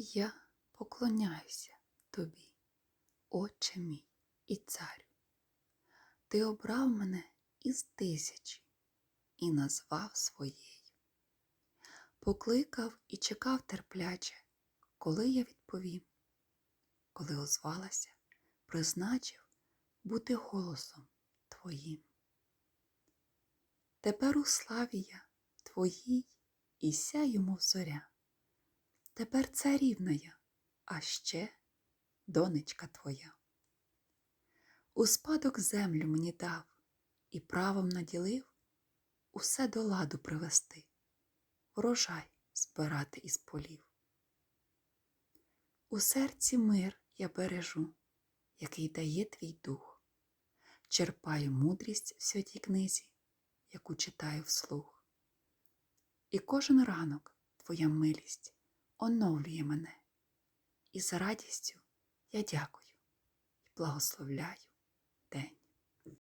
Я поклоняюся тобі, Отче мій і царю. Ти обрав мене із тисячі і назвав своєю. Покликав і чекав терпляче, коли я відповім, коли озвалася, призначив бути голосом Твоїм. Тепер у славі я Твоїй і сяю, мов зоря. Тепер царівна я, а ще донечка твоя. У спадок землю мені дав і правом наділив усе до ладу привести, врожай збирати із полів. У серці мир я бережу, який дає твій дух, черпаю мудрість в святій книзі, яку читаю вслух. І кожен ранок твоя милість оновлює мене, і за радістю я дякую. І благословляю